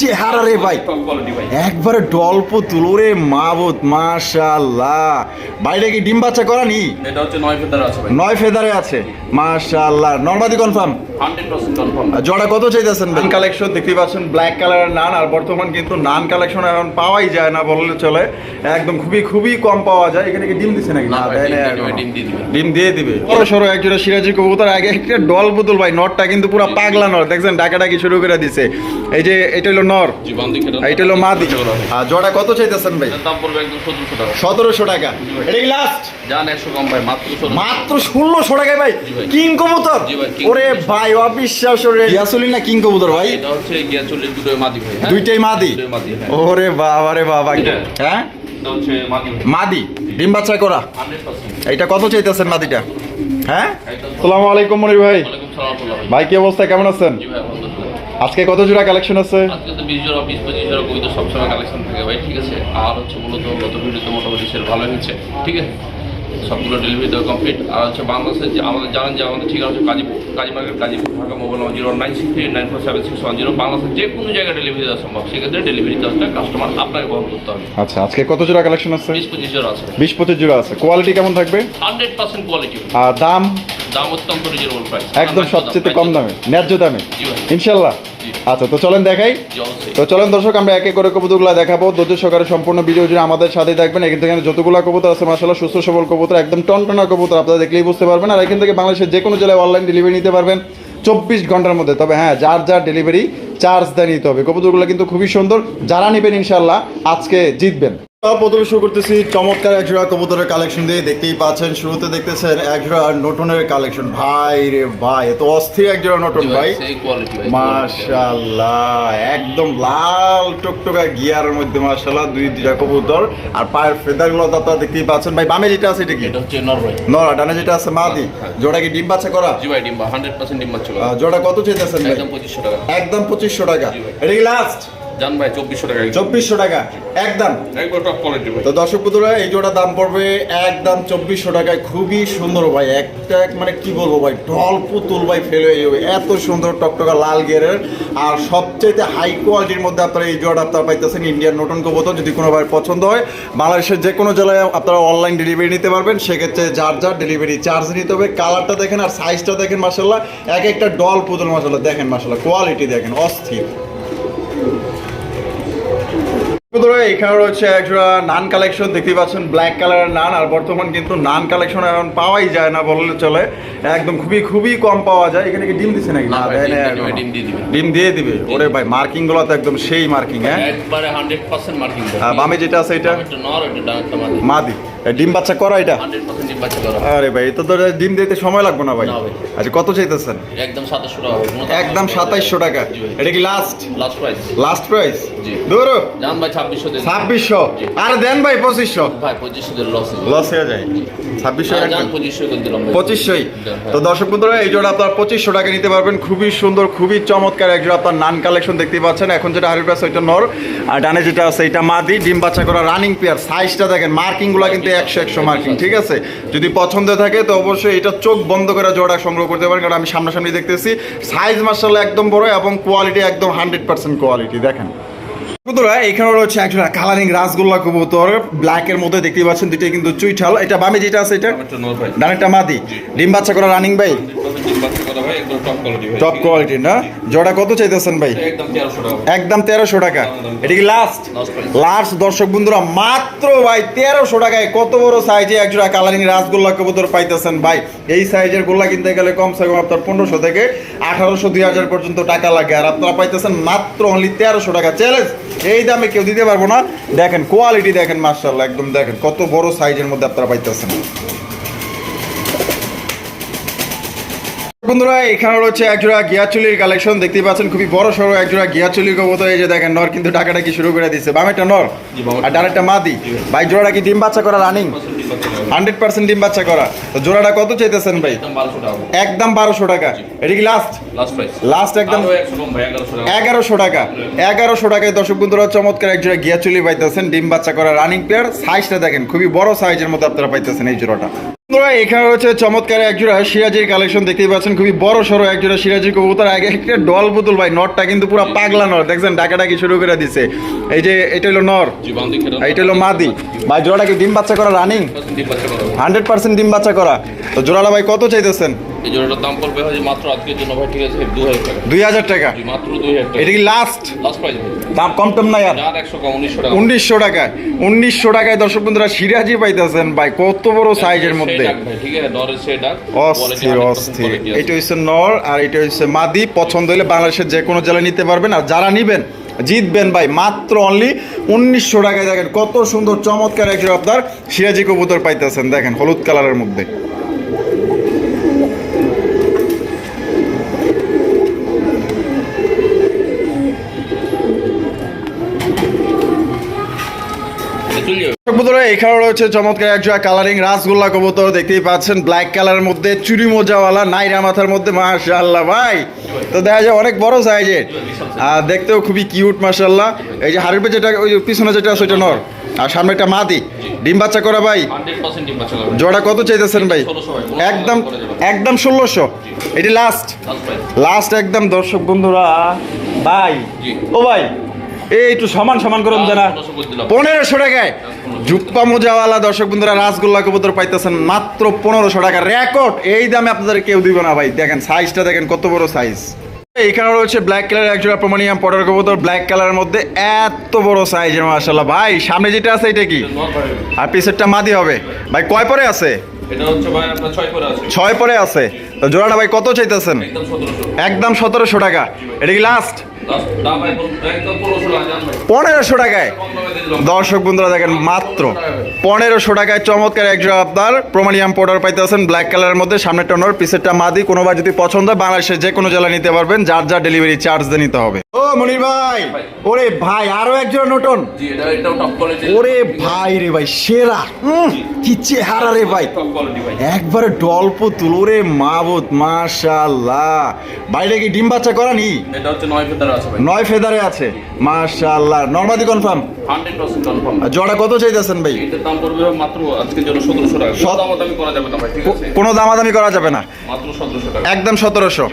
চেহারা রে ভাই। একবারে ডল্প তুলোরে মাবুত মাশাল্লাহ বাইরে কি ডিম বাচ্চা করানি এটা হচ্ছে নয় ফেদার আছে ভাই। নয় ফেদারে আছে মাশাল্লাহ নর্মাদি কনফার্ম কনফার্ম কত চাইতেছেন নান কালেকশন দেখতে পাচ্ছেন ব্ল্যাক কালারের নান আর বর্তমান কিন্তু নান কালেকশন এখন পাওয়াই যায় না বললে চলে। একদম খুবই খুবই কম পাওয়া যায়। এখানে কি ডিম দিছে নাকি? না দেয় না ডিম দিয়ে দিবে। ডিম দিয়ে দিবে। বড় সরো একজোড়া সিরাজি কবুতর আগে একটা ডল পুতুল ভাই নটটা কিন্তু পুরো পাগলা নর দেখছেন ডাকাডাকি শুরু করে দিছে। এই যে এটা হলো নর। এটা হলো মাদি। আর জোড়া কত চাইতেছেন ভাই? দাম পড়বে একদম সতেরোশো টাকা। সতেরোশো টাকা। এটা কি লাস্ট যান একশো কম ভাই মাত্র মাত্র ষোলোশো টাকায় ভাই? কিং কবুতর? ওরে। ভাই অবিশ্বাস রে। ইয়াসুলিন না কিং কবুতর ভাই? এটা হচ্ছে গিয়া দুটোই মাদি ভাই হ্যাঁ? দুইটাই মাদি? হ্যাঁ। ওরে বাবা রে বাবা এটা? হ্যাঁ? এটা মাদি ডিম বাচ্চা করা। এইটা কত চাইতেছেন মাদিটা? হ্যাঁ? এটা আসসালামু আলাইকুম মনির ভাই। সালাম ভাই। কি অবস্থা? কেমন আছেন? জি ভাই আলহামদুলিল্লাহ আজকে কত জোড়া কালেকশন আছে? আজকে তো বিশ জোড়া, বিশ, পঁচিশ জোড়া কবিতা সবসময় কালেকশন থাকে ভাই, ঠিক আছে? আর হচ্ছে মূলত গত ভিডিওতে মোটামুটি সেল ভালো হয়েছে, ঠিক আছে? সবগুলো ডেলিভারি দেওয়া কমপ্লিট আর হচ্ছে বাংলাদেশে যে আমাদের জানেন যে আমাদের ঠিক আছে Kazi Kazi market Gazipur. Dhaka mobile number zero nine six three nine four seven six one zero বাংলাদেশের যে কোনো জায়গায় ডেলিভারি দেওয়া সম্ভব। সেক্ষেত্রে ডেলিভারি চার্জটা কাস্টমার আপনাকে বহন করতে হবে। আচ্ছা আজকে কত জোড়া কালেকশন আছে? বিশ পঁচিশ জোড়া আছে। বিশ পঁচিশ জোড়া আছে। কোয়ালিটি কেমন থাকবে? হান্ড্রেড পার্সেন্ট কোয়ালিটি আর দাম? দাম অত্যন্ত রিজনেবল প্রাইস একদম সবচেয়ে কম দামে ন্যায্য দামে। ইনশাল্লাহ। আচ্ছা তো চলেন দেখাই। তো চলেন দর্শক আমরা একে করে কবুতরগুলো দেখাবো। ধৈর্য সহকারে সম্পূর্ণ ভিডিও জুড়ে আমাদের সাথে থাকবেন। এখান থেকে যতগুলো কবুতর আছে মাসাল্লাহ সুস্থ সবল কবুতর একদম টনটনা কবুতর আপনারা দেখলেই বুঝতে পারবেন। আর এখান থেকে বাংলাদেশের যে কোনো জেলায় অনলাইন ডেলিভারি নিতে পারবেন। চব্বিশ ঘণ্টার মধ্যে। তবে হ্যাঁ যার যার ডেলিভারি চার্জ দেয় নিতে হবে। কবুতরগুলো কিন্তু খুবই সুন্দর। যারা নেবেন ইনশাল্লাহ আজকে জিতবেন। প্রথমে শুরু করতেছি চমৎকার একজোড়া কবুতরের কালেকশন দিয়ে। দেখতেই পাচ্ছেন শুরুতে দেখতেছেন একজোড়া নটনের কালেকশন ভাই রে ভাই এত অস্থির একজোড়া নটন ভাই মাশাল্লাহ একদম লাল টকটকা গিয়ারের মধ্যে মাশাল্লাহ দুই দুইটা কবুতর। আর পায়ের ফেদারগুলো তো আপনারা দেখতেই পাচ্ছেন। ভাই বামে যেটা আছে এটা কি? এটা হচ্ছে নরওয়ে। নরা ডানে যেটা আছে মাদি। হ্যাঁ। জোড়া কি ডিম বাচ্চা করা? জি ভাই জোড়া কত চাইতেছেন ভাই? একদম পঁচিশশো টাকা। একদম পঁচিশশো টাকা। এটা কি লাস্ট জান ভাই চব্বিশশো টাকা চব্বিশশো টাকা একদম। একবার টপ কোয়ালিটি তো দর্শক বন্ধুরা এই জোড়া দাম পড়বে একদম চব্বিশশো টাকায়। খুবই সুন্দর ভাই একটা এক মানে কি বলব ভাই পুতুল ভাই ফেল হয়ে যাবে। এত সুন্দর টকটকা লাল গিয়ারের আর হাই কোয়ালিটির মধ্যে আপনারা এই আপনারা পাইতেছেন ইন্ডিয়ান নতুন কবুতর যদি কোনো ভাই পছন্দ হয়। বাংলাদেশের যে কোনো জেলায় আপনারা অনলাইন ডেলিভারি নিতে পারবেন। সেক্ষেত্রে যার যার ডেলিভারি চার্জ নিতে হবে কালারটা দেখেন আর সাইজটা দেখেন মাসাল্লাহ এক একটা ডল পুতুল মাসাল্লাহ দেখেন মাসাল্লাহ কোয়ালিটি দেখেন অস্থির। বন্ধুরা এখানে রয়েছে একজোড়া নান কালেকশন দেখতেই পাচ্ছেন ব্ল্যাক কালারের নান আর বর্তমান কিন্তু নান কালেকশন এখন পাওয়াই যায় না বললে চলে। একদম খুবই খুবই কম পাওয়া যায়। এখানে কি ডিম দিছে নাকি? না দেয় না ডিম দিয়ে দিবে, ওরে ভাই মার্কিংগুলো তো একদম সেই মার্কিং হ্যাঁ? একবারে হান্ড্রেড পার্সেন্ট মার্কিং। আর বামে যেটা আছে এটা? মাদি। ডিম বাচ্চা করা এটা? ডিম আরে ভাই তো তো ডিম দিতে সময় লাগবে না ভাই। আচ্ছা কত চাইতেছেন? একদম সাতাশশো টাকা একদম সাতাইশশো টাকা। এটা কি last last price last price জি। দূর জান ভাই ছাব্বিশশো দিন। ছাব্বিশশো। আরে দেন ভাই পঁচিশশো। ভাই পঁচিশশো লস লস হয়ে যায়। ছাব্বিশশো ভাই। পঁচিশশোই? হ্যাঁ। তো দর্শক বন্ধুরা এই জোড়া আপনার পঁচিশশো টাকা নিতে পারবেন। খুবই সুন্দর খুবই চমৎকার এক জোড়া আপনার নান কালেকশন দেখতেই পাচ্ছেন। এখন যেটা হারির প্রাস ওইটা নর। আর ডানে যেটা আছে এটা মাদি। ডিম বাচ্চা করা রানিং পেয়ার সাইজটা দেখেন মার্কিংগুলো কিন্তু একশো একশো মার্কিং ঠিক আছে? যদি পছন্দ থাকে তো অবশ্যই এটা চোখ বন্ধ করে জোড়া সংগ্রহ করতে পারেন কারণ আমি সামনাসামনি দেখতেছি সাইজ মার্শাল একদম বড় এবং কোয়ালিটি একদম হান্ড্রেড পার্সেন্ট কোয়ালিটি দেখেন। বন্ধুরা এখানে রয়েছে একটা কালারিং রাসগোল্লা কবুতর ব্ল্যাক এর মধ্যে দেখতে পাচ্ছেন দুইটা কিন্তু চুইঠাল। এটা বামে যেটা আছে এটা? ডানেরটা মাদি। ডিম বাচ্চা করা রানিং ভাই? টপ কোয়ালিটি না? জোড়া কত চাইতেছেন ভাই? একদম তেরোশো টাকা। এটা কি লাস্ট লাস্ট দর্শক বন্ধুরা, মাত্র ভাই তেরোশো টাকায় কত বড় সাইজে একজোড়া কালারিং রাসগোল্লা কবুতর পাইতেছেন ভাই? এই সাইজের গোল্লা কিনতে গেলে কমসে কম আপনার পনেরোশো থেকে আঠারোশো, দুই হাজার পর্যন্ত টাকা লাগে। আর আপনারা পাইতেছেন মাত্র অনলি তেরোশো টাকা। চ্যালেঞ্জ এই দামে কেউ দিতে পারব না। দেখেন কোয়ালিটি দেখেন মার্শাল্লাহ একদম দেখেন কত বড় সাইজের মধ্যে আপনারা পাইতেছেন। বন্ধুরা এখানে রয়েছে একজোড়া গিয়াচুলির কালেকশন দেখতেই পাচ্ছেন খুবই বড় সড়ো একজোড়া গিয়াচুলির কবুতর। এই যে দেখেন নর কিন্তু টাকাটা কি শুরু করে দিচ্ছে বামেটা নর। আর ডানেরটা মাদি? ভাই জোড়াটা কি ডিম বাচ্চা করা রানিং হান্ড্রেড পার্সেন্ট ডিম বাচ্চা করা। তো জোড়াটা কত চাইতেছেন ভাই? একদম বারোশো টাকা। এটা কি লাস্ট লাস্ট একদম এগারোশো টাকা। এগারোশো টাকা। এগারোশো টাকায় দর্শক বন্ধুরা চমৎকার এক জোড়া গিয়াচুলি পাইতেছেন। ডিম বাচ্চা করা রানিং পেয়ার সাইজটা দেখেন খুবই বড় সাইজের মধ্যে আপনারা পাইতেছেন এই জোড়াটা। বন্ধুরা এখানে রয়েছে চমৎকার একজোড়া সিরাজির কালেকশন দেখতেই পাচ্ছেন খুবই বড় সড়ো একজোড়া সিরাজির কবুতর। আগে একটা ডল পুতুল ভাই নটটা কিন্তু পুরো পাগলা নর দেখছেন ডাকাডাকি শুরু করে দিছে। এই যে এটা হলো নর এটা হলো মাদি। ভাই জোড়াটাকে ডিম বাচ্চা করা রানিং? হান্ড্রেড পার্সেন্ট ডিম বাচ্চা করা। তো জোড়াটা ভাই কত চাইতেছেন? এই জোড়াটার দাম পড়বে হয় মাত্র আজকের জন্য ভাই ঠিক আছে দু হাজার টাকা। দুই হাজার টাকা? মাত্র দুই হাজার টাকা। এটা কি লাস্ট লাস্ট প্রাইস দাম কম টম না আর? যার একশো কম উনিশশো টাকা। উনিশশো টাকায়। উনিশশো টাকায় দর্শক বন্ধুরা সিরাজি পাইতেছেন ভাই কত বড় সাইজের মধ্যে সেই ডাক ভাই, ঠিক আছে নরের ডাক। অস্থির অস্থির। এটা হচ্ছে নর আর এটা হচ্ছে মাদি। পছন্দ হলে বাংলাদেশের যে কোনো জেলায় নিতে পারবেন। আর যারা নিবেন জিতবেন ভাই মাত্র অনলি উনিশশো টাকায়। দেখেন কত সুন্দর চমৎকার একজন আপনার সিরাজি কবুতর পাইতেছেন। দেখেন হলুদ কালারের মধ্যে। কবুতর এখানে রয়েছে চমৎকার একজোড়া কালারিং রাসগোল্লা কবুতর। দেখতেই পাচ্ছেন ব্ল্যাক কালারের মধ্যে চুরি মোজাওয়ালা নাইরা মাথার মধ্যে মাশাআল্লাহ ভাই। তো দেখা যায় অনেক বড় সাইজের আর দেখতেও খুবই কিউট মাশাআল্লাহ। এই যে হাড়ির যেটা ওই পিছনে যেটা আছে নর। আর সামনে একটা মাদি। ডিম বাচ্চা করা ভাই। জোড়া কত চাইতেছেন ভাই? একদম একদম ষোলোশো। এটি লাস্ট লাস্ট একদম দর্শক বন্ধুরা। ভাই ও ভাই এই একটু সমান সমান করুন জানা। পনেরোশো টাকায় জুপ্পা মোজাওয়ালা দর্শক বন্ধুরা রাসগোল্লা কবুতর পাইতেছেন মাত্র পনেরোশো টাকা। রেকর্ড এই দামে আপনাদের কেউ দিবে না ভাই। দেখেন সাইজটা দেখেন কত বড় সাইজ এখানে রয়েছে ব্ল্যাক কালার একজোড়া প্রমাণিয়াম পটার কবুতর। ব্ল্যাক কালারের মধ্যে এত বড় সাইজ মাশাল্লাহ ভাই সামনে যেটা আছে এটা কি? আর পিসেরটা মাদি হবে। ভাই কয় পরে আছে? ছয় পরে আছে। তো জোড়াটা ভাই কত চাইতেছেন? একদম সতেরোশো। টাকা। এটা কি লাস্ট পনেরোশো টাকায়? দর্শক বন্ধুরা দেখেন মাত্র পনেরোশো টাকায় চমৎকার একজোড়া আপনার প্রোমানিয়াম পাউডার পাইতেছেন ব্ল্যাক কালারের মধ্যে সামনের টনর পিসেরটা মাদি কোনোবার যদি পছন্দ হয় বাংলাদেশের যে কোনো জেলা নিতে পারবেন যার যা ডেলিভারি চার্জ দিয়ে নিতে হবে। ও মনির ভাই। ওরে ভাই আরও নটন কোয়ালিটি ওরে ভাই রে ভাই সেরা। কি চেহারা রে ভাই। একবারে ডল্প মাবুত মাশাল্লাহ কি ডিম বাচ্চা করানি নয় ফেদার আছে মাশাল্লাহ নর্মাদি কনফার্ম জোড়া কত চাইতেছেন ভাই? কোনো দামাদামি করা যাবে না একদম সতেরোশো।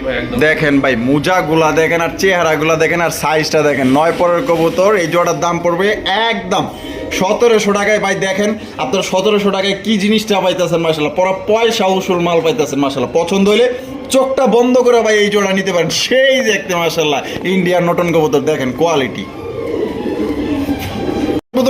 দেখেন ভাই মোজাগুলা দেখেন আর চেহারাগুলা দেখেন। আর সাইজটা দেখেন। নয় পরের কবুতর, এই জোড়ার দাম পড়বে একদম সতেরোশো টাকায়। ভাই, দেখেন আপনার সতেরোশো টাকায় কি জিনিসটা পাইতেছেন মাসাল্লাহ পরা পয়সা উসুল মাল পাইতেছেন মাসাল্লাহ পছন্দ হলে চোখটা বন্ধ করে ভাই এই জোড়া নিতে পারেন। সেই দেখতে মাসাল্লাহ ইন্ডিয়ার নটন কবুতর। দেখেন কোয়ালিটি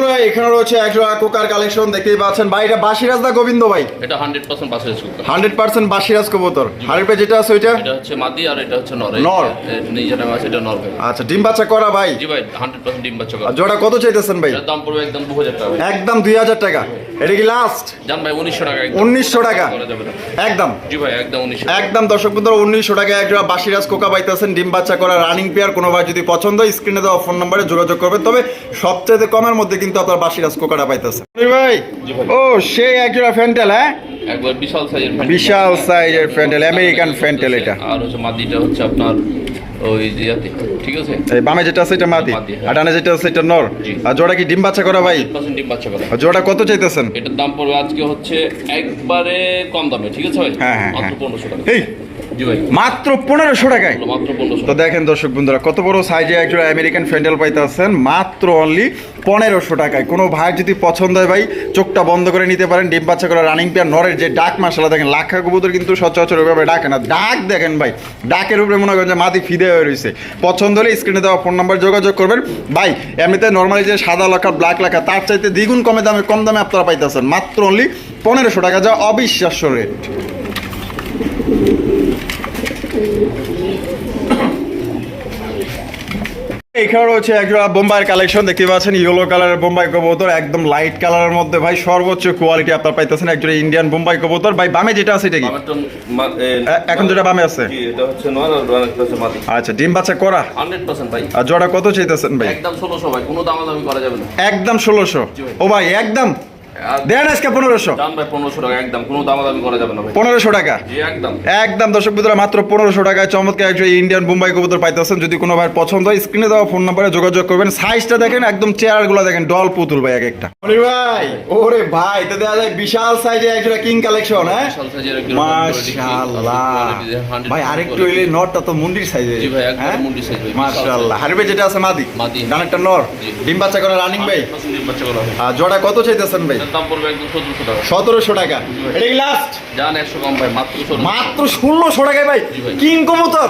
বন্ধুরা এখানে রয়েছে একজোড়া কোকার কালেকশন দেখতেই পাচ্ছেন। ভাই এটা বাসিরাজ দা গোবিন্দ ভাই? এটা হান্ড্রেড পার্সেন্ট পাশে সুবিধা হান্ড্রেড পার্সেন্ট বাসিরাজ কবুতর। হাড়ির পে যেটা আছে ওইটা? এটা হচ্ছে মাদি আর এটা হচ্ছে নর। নর। নিজের নামে আছে এটা নর ভাই। আচ্ছা ডিম বাচ্চা করা ভাই? জি ভাই হান্ড্রেড পার্সেন্ট ডিম বাচ্চা করা। জোড়া কত চাইতেছেন ভাই? দাম পড়বে একদম দু হাজার টাকা একদম দুই হাজার টাকা। এটা কি লাস্ট জান ভাই উনিশশো টাকা। 1900 টাকা? না। একদম। জি ভাই একদম উনিশশো একদম দর্শক বন্ধুরা উনিশশো টাকা এক জোড়া বাসিরাজ কোকা পাইতেছেন ডিম বাচ্চা করা রানিং পেয়ার কোনো ভাই যদি পছন্দ স্ক্রিনে দেওয়া ফোন নম্বরে যোগাযোগ করবেন। তবে সবচেয়ে কমের মধ্যে কিন্তু আপনার বাসিরাজ কোকাটা পাইতেছেন ভাই ও সেই এক জোড়া ফ্যান্টেল হ্যাঁ? একবার বিশাল সাইজের। বিশাল সাইজের ফ্যান্টেল আমেরিকান ফ্যান্টেল এটা। আর হচ্ছে মাদিটা হচ্ছে আপনার ওই ইয়াতে, ঠিক আছে? এই বামে যেটা আছে এটা মাদি মাদি, হ্যাঁ। আর ডানে যেটা আছে এটা নর। আর জোড়া কি ডিম বাচ্চা করা ভাই? ডিম বাচ্চা করে। জোড়া কত চাইতেছেন? এটার দাম পড়বে আজকে হচ্ছে একবারে কম দামে ঠিক আছে ভাই? হ্যাঁ, হ্যাঁ, হ্যাঁ। পনেরোশো টাকা। এই মাত্র পনেরোশো টাকায়। তো দেখেন দর্শক বন্ধুরা কত বড় সাইজে একজোড়া আমেরিকান ফ্যান্ডেল পাইতেছেন মাত্র অনলি পনেরোশো টাকায়। কোনো ভাই যদি পছন্দ হয় ভাই চোখটা বন্ধ করে নিতে পারেন। ডিম বাচ্চা করে রানিং পেয়ার নরের যে ডাক মাসালা দেখেন লাখা কবুতর কিন্তু সচরাচর ওইভাবে ডাকে না। ডাক দেখেন ভাই ডাকের উপরে মনে করেন যে মাটি ফিদে হয়ে রয়েছে পছন্দ হলে স্ক্রিনে দেওয়া ফোন নাম্বার যোগাযোগ করবেন। ভাই এমনিতে নর্মালি যে সাদা লেখা ব্ল্যাক লেখা তার চাইতে দ্বিগুণ কমে দামে কম দামে আপনারা পাইতেছেন মাত্র অনলি পনেরোশো টাকা যা অবিশ্বাস্য রেট এখানে রয়েছে একজোড়া বোম্বাইয়ের কালেকশন দেখতে পাচ্ছেন ইয়েলো কালারের বোম্বাই কবুতর একদম লাইট কালারের মধ্যে। ভাই সর্বোচ্চ কোয়ালিটি আপনার পাইতেছেন একজোড়া ইন্ডিয়ান বোম্বাই কবুতর। ভাই বামে যেটা আছে এটা কি? এখন যেটা বামে আছে? এটা হচ্ছে আচ্ছা ডিম বাচ্চা করা? ভাই। আর জোড়া কত চাইতেছেন ভাই? একদম ষোলোশো ভাই কোনো দামাদামি করা যাবে না। একদম ষোলোশো? ও ভাই একদম? দেন আজকে পনেরোশো। দাম ভাই পনেরোশো টাকা একদম। কোনো দামাদামি করা যাবে না ভাই। পনেরোশো টাকা? একদম। একদম দর্শক বিন্দুরা মাত্র পনেরোশো টাকায় চমৎকার ইন্ডিয়ান বোম্বাই কবুতর পাইতেছেন। যদি কোনো ভাই পছন্দ হয় স্ক্রিনে দেওয়া ফোন নাম্বারে যোগাযোগ করবেন। সাইজটা দেখেন একদম চেয়ারগুলো দেখেন ডল পুতুল ভাই এক একটা। ভাই ওরে ভাই তো দেখা যায় বিশাল সাইজে একটা কিং কালেকশন হ্যাঁ? মাশাআল্লাহ। ভাই আরেকটু quality। এলে নটটা তো মুন্ডির সাইজে জি ভাই, একবারে মুন্ডির size মাশাআল্লাহ। হারিবে যেটা আছে মাদি মাদি। ডানেরটা নর ডিম বাচ্চা করে রানিং ভাই। পছন্দের বাচ্চা করা আর জোড়া কত চাইতেছেন ভাই? দাম পড়বে একদম সতেরোশো টাকা। সতেরোশো টাকা। এটা কি লাস্ট যান একশো কম ভাই মাত্র ষোলো মাত্র ষোলোশো টাকায় ভাই। কিং কবুতর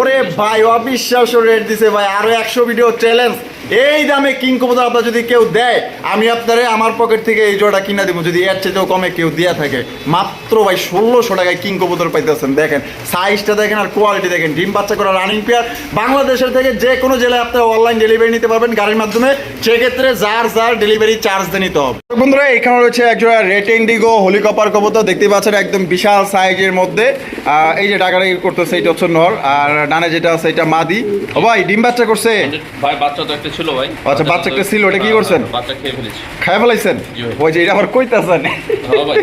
ওরে ভাই অবিশ্বাস্য রেট দিছে ভাই। আরও একশো ভিডিও চ্যালেঞ্জ এই দামে কিং আপনার যদি কেউ দেয়, আমি আপনারে আমার পকেট থেকে এই জোড়া কিনা দিব। যদি এর চেয়েও কমে কেউ দেওয়া থাকে, মাত্র ভাই ষোলোশো টাকায় কিং পাইতেছেন। দেখেন সাইজটা দেখেন আর কোয়ালিটি দেখেন। ডিম বাচ্চা করা রানিং পেয়ার বাংলাদেশের থেকে যে কোনো জেলায় আপনারা অনলাইন ডেলিভারি নিতে পারবেন। গাড়ির মাধ্যমে সেক্ষেত্রে যার যার ডেলিভারি চার্জ দিয়ে নিতে হবে। বন্ধুরা, এখানে রয়েছে একজোড়া রেড ইন্ডিগো হলিকপার কবুতর। দেখতে পাচ্ছেন একদম বিশাল সাইজের মধ্যে। এই যে টাকাটা করতেছে এটা হচ্ছে নর। আর ডানে যেটা আছে, এটা মাদি। ও ভাই, ডিম বাচ্চা করছে। ভাই, বাচ্চা তো একটা ছিল ভাই। আচ্ছা, বাচ্চা একটা ছিল, ওটা কি করছেন? বাচ্চা খেয়ে ফেলেছি। খাই ফেলাইছেন? ওই যে এটা আবার কইতাছেন। হ্যাঁ ভাই।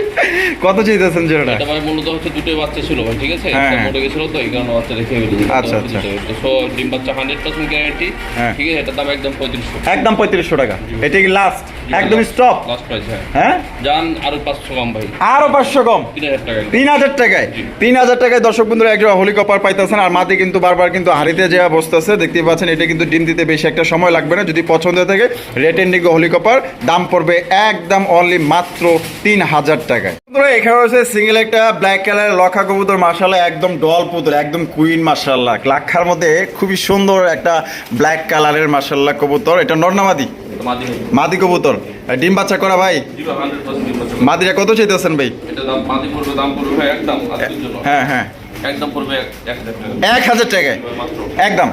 কত চাইতেছেন যে এটা ভাই মূলত হচ্ছে দুটো বাচ্চা ছিল ভাই ঠিক আছে? হ্যাঁ। একটা মরে গেছিল তো এই কারণে বাচ্চা রেখে ফেলেছি। আচ্ছা, আচ্ছা। সো ডিম বাচ্চা হান্ড্রেড পার্সেন্ট গ্যারান্টি হ্যাঁ। ঠিক আছে? এটা দাম একদম পঁয়ত্রিশশো। একদম পঁয়ত্রিশশো টাকা। এটা কি লাস্ট একদম স্টপ লাস্ট প্রাইস হ্যাঁ। হ্যাঁ? যান আরও পাঁচশো কম ভাই। আরও পাঁচশো কম? তিন হাজার টাকা টাকায়? তিন হাজার টাকায় দর্শক বন্ধুরা একজন হলিকপার পাইতেছেন আর মাটি কিন্তু বারবার কিন্তু হাড়িতে যাওয়া বসতেছে। দেখতে পাচ্ছেন এটা কিন্তু ডিম দিতে বেশি একটা সময় লাগবে না। যদি পছন্দ হয়ে থাকে রেড এন্ডিগো হলিকপার দাম পড়বে একদম অনলি মাত্র তিন হাজার টাকায়। বন্ধুরা এখানে রয়েছে সিঙ্গেল একটা ব্ল্যাক কালার লক্ষা কবুতর মার্শাল্লাহ একদম ডল পুতুল একদম কুইন মার্শাল্লাহ লাক্ষার মধ্যে খুবই সুন্দর একটা ব্ল্যাক কালারের মার্শাল্লাহ কবুতর। এটা নর্নামাদি মাদি কবুতর। ডিম বাচ্চা করা ভাই? মাদিরা কত চাইতেছেন ভাই? হ্যাঁ হ্যাঁ। একদম পড়বে এক হাজার টাকায়? একদম?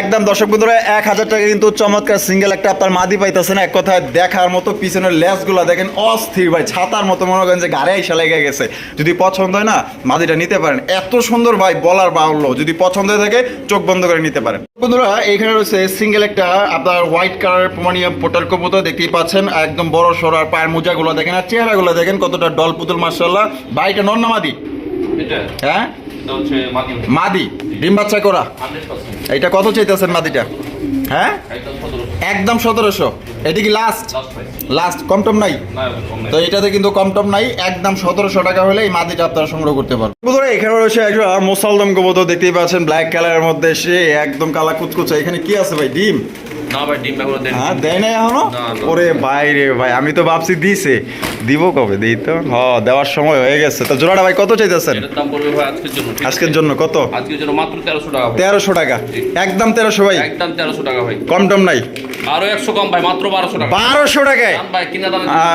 একদম দর্শক বন্ধুরা এক হাজার টাকা কিন্তু চমৎকার সিঙ্গেল একটা আপনার মাদি পাইতেছেন এক কথায় দেখার মতো পিছনের লেসগুলো দেখেন অস্থির ভাই ছাতার মতো মনে করেন যে গাড়ি এসে লেগে গেছে। যদি পছন্দ হয় না মাদিটা নিতে পারেন। এত সুন্দর ভাই বলার বাহুল্য। যদি পছন্দ হয়ে থাকে চোখ বন্ধ করে নিতে পারেন। বন্ধুরা এখানে রয়েছে সিঙ্গেল একটা আপনার হোয়াইট কালার প্রমাণিয়াম পোটার কবুতর দেখতেই পাচ্ছেন। একদম বড় সড় আর পায়ের মোজাগুলো দেখেন আর চেহারাগুলো দেখেন কতটা ডল পুতুল মার্শাল্লাহ বাড়িটা নন্না মাদি? হ্যাঁ? মাদি। ডিম বাচ্চা করা। এইটা কত চাইতেছেন মাদিটা? হ্যাঁ? একদম সতেরোশো। এটা কি লাস্ট লাস্ট কম টম নাই? তো এটাতে কিন্তু কম টম নাই একদম সতেরোশো টাকা হলে এই মাদিটা আপনারা সংগ্রহ করতে পারবেন। বন্ধুরা এখানে রয়েছে মুসালদম কবুতর দেখতেই পাচ্ছেন ব্ল্যাক কালারের মধ্যে সে একদম কালা কুচকুচা এখানে কি আছে ভাই? ডিম? না ভাই ডিম এখনও দেন হ্যাঁ দেয় এখনও। ওরে ভাই রে ভাই আমি তো ভাবছি দিছে। দিব কবে? দিই তো। হ দেওয়ার সময় হয়ে গেছে। তো জোড়াটা ভাই কত চাইতেছেন? আজকের জন্য কত? আজকের জন্য মাত্র তেরোশো টাকা তেরোশো টাকা। একদম তেরোশো ভাই। একদম তেরোশো টাকা ভাই। কম টম নাই? আরও একশো কম ভাই মাত্র বারোশো টাকা। বারোশো টাকায়?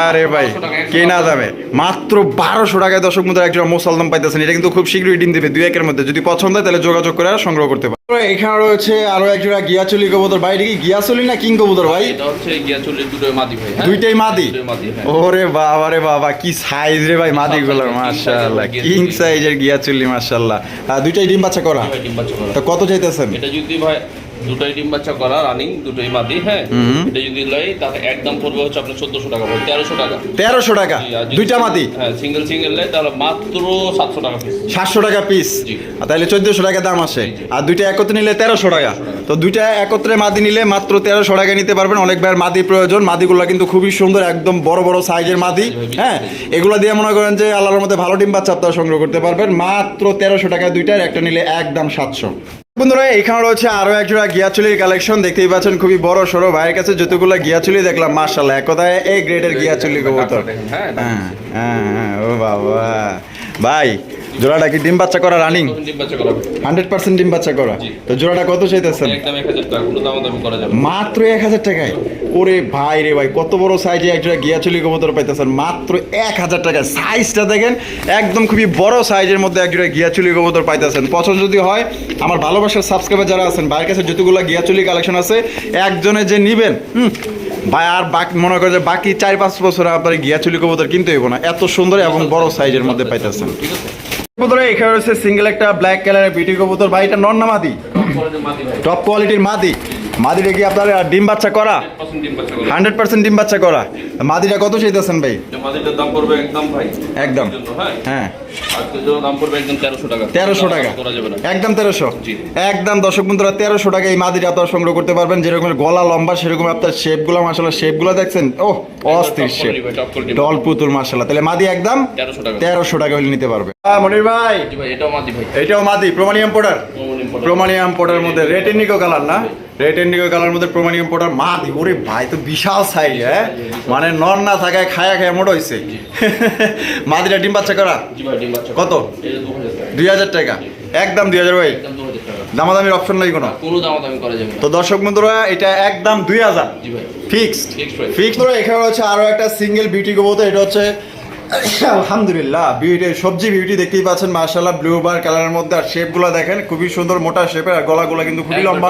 আরে ভাই 1200 টাকা, 100 কেনা দামে। মাত্র বারোশো টাকায় দর্শক মধ্যে একজন মুসলদম পাইতেছেন। এটা কিন্তু খুব শীঘ্রই ডিম দিবে দুই একের মধ্যে। যদি পছন্দ হয় তাহলে যোগাযোগ করে সংগ্রহ করতে এখানে রয়েছে আরও একজোড়া গিয়াচুলি কবুতর। ভাই এটা কি গিয়াচুলি না কিং কবুতর ভাই? এটা হচ্ছে গিয়া দুটোই মাদি ভাই হ্যাঁ? দুইটাই মাদি? হ্যাঁ। ওরে বাবা রে বাবা কি সাইজ রে ভাই মাদি গুলোর size মাশাআল্লাহ কিং। সাইজের গিয়াচুলি। মাশাআল্লাহ। আর দুইটাই ডিম বাচ্চা করা? ডিম বাচ্চা করা। তো কত চাইতেছেন? এটা যদি ভাই দুটোই ডিম বাচ্চা করা রানিং দুটোই মাদি হ্যাঁ? এটা যদি লই তাহলে একদম পড়বে হচ্ছে আপনার চোদ্দশো টাকা ভাই তেরোশো টাকা। তেরোশো টাকা দুইটা মাদি? হ্যাঁ সিঙ্গেল সিঙ্গেল লেয় তাহলে মাত্র সাতশো টাকা পিস সাতশো টাকা পিস। তাহলে চোদ্দশো টাকা দাম আসে। আর দুইটা একত্রে নিলে তেরোশো টাকা। তো দুইটা একত্রে মাদি নিলে মাত্র তেরোশো টাকা নিতে পারবেন। অনেক ভাইয়ের মাদি প্রয়োজন। মাদিগুলো কিন্তু খুবই সুন্দর একদম বড় বড় সাইজের মাদি হ্যাঁ? এগুলো দিয়ে মনে করেন যে আল্লাহর মধ্যে ভালো ডিম বাচ্চা আপনারা সংগ্রহ করতে পারবেন। মাত্র তেরোশো টাকা দুইটার একটা নিলে একদম সাতশো। বন্ধুরা এখানে রয়েছে আরও একজোড়া গিয়াচুলির কালেকশন দেখতেই পাচ্ছেন খুবই বড় সড়ো ভাইয়ের কাছে যতগুলো গিয়াচুলি দেখলাম মার্শাল্লাহ এক কথায় এই গ্রেডের গিয়াচুলি কবুতর। হ্যাঁ হ্যাঁ হ্যাঁ হ্যাঁ, ও বাবা। ভাই জোড়াটা কি ডিম বাচ্চা করা রানিং ডিম বাচ্চা করা। হান্ড্রেড পার্সেন্ট ডিম বাচ্চা করা। তো জোড়াটা কত চাইতেছেন? একদম এক হাজার টাকা কোনো দামাদামি করা যাবে মাত্র এক হাজার টাকায়? ওরে ভাই রে ভাই কত বড় সাইজে একজোড়া গিয়াচুলি কবুতর পাইতেছেন? মাত্র এক হাজার টাকায়। সাইজটা দেখেন একদম খুবই বড় সাইজের মধ্যে একজোড়া গিয়াচুলি কবুতর পাইতেছেন। পছন্দ যদি হয় আমার ভালোবাসার সাবস্ক্রাইবার যারা আছেন ভাইয়ের কাছে যতগুলো গিয়াচুলি কালেকশন আছে একজনে যে নিবেন হুম ভাই আর বাকি মনে করে যে বাকি চার পাঁচ বছর আপনার গিয়াচুলি কবুতর কিনতে হইব না। এত সুন্দর এবং বড় সাইজের মধ্যে পাইতেছেন। ঠিক আছে। কবুতরে এখানে রয়েছে সিঙ্গেল একটা ব্ল্যাক কালারের বিটি কবুতর। ভাই এটা নন না মাদি? টপ কোয়ালিটির মাদি। মাদিটা কি আপনার ডিম বাচ্চা করা? পার্সেন্ট ডিম বাচ্চা করে। হান্ড্রেড পার্সেন্ট ডিম বাচ্চা করা। মাদিটা কত চাইতেছেন ভাই? মাদিটার দাম পড়বে একদম ভাই। একদম। হ্যাঁ। তেরোশো টাকা। একদম তেরোশো? একদম দর্শক বন্ধুরা তেরোশো টাকা এই মাদিটা আপনারা সংগ্রহ করতে পারবেন। যেরকম গলা লম্বা সেরকম আপনার শেপগুলো মাসাল্লাহ শেপগুলো দেখছেন? ও অস্থির শেপ। ডল পুতুল মাসাল্লাহ তাহলে মাদি একদম তেরোশো টাকা। হলে নিতে পারবে। মনির ভাই। এটাও মাদি ভাই। এটাও মাদি। প্রমাণিয়াম পোডার প্রমাণিয়াম পোডার মধ্যে রেড এন্ডিগো কালার না? রেড। এন্ডিগো কালার মধ্যে প্রমাণিয়াম পোডার মাদি ওরে ভাই তো বিশাল সাইজ হ্যাঁ? মানে নর না থাকায় খায়া খায়া মোটা হয়েছে মাদিটা ডিম বাচ্চা করা? জি ভাই ডিম বাচ্চা কত? দুই হাজার টাকা। একদম দুই হাজার ভাই দামাদামির অপশন নাই কোনো? তো দর্শক বন্ধুরা এটা একদম দুই হাজার। জি ভাই। ফিক্সড ফিক্সড এখানে হচ্ছে আরও একটা সিঙ্গেল বিউটি কবুতর এটা হচ্ছে আলহামদুলিল্লাহ বিউটি সবজি বিউটি দেখতেই পাচ্ছেন মার্শাল্লাহ ব্লু বার কালারের মধ্যে আর শেপগুলো দেখেন খুবই সুন্দর মোটা শেপের আর গলাগুলো কিন্তু খুবই লম্বা।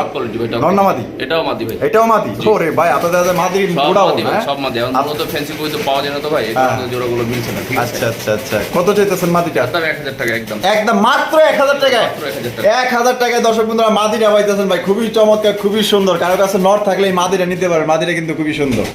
নন্না মাদি? এটাও মাদি ভাই। এটাও মাদি? ওরে ভাই আপনাদের কাছে মাদি মাদি ভাই হ্যাঁ? সব মাদি। এখন মূলত ফ্যান্সি কই তো পাওয়া যায় না তো ভাই এই হ্যাঁ। জোড়াগুলো মিলছে না ঠিক আছে? আচ্ছা আচ্ছা আচ্ছা। কত চাইতেছেন মাদিটা? দাম এক হাজার টাকা একদম। একদম মাত্র এক হাজার 1000 টাকা। এক হাজার টাকায় দর্শক বন্ধুরা মাদিরা পাইতেছেন ভাই খুবই চমৎকার খুবই সুন্দর। কারও কাছে নট থাকলে এই মাদিরা নিতে পারেন মাদিরা কিন্তু খুবই সুন্দর।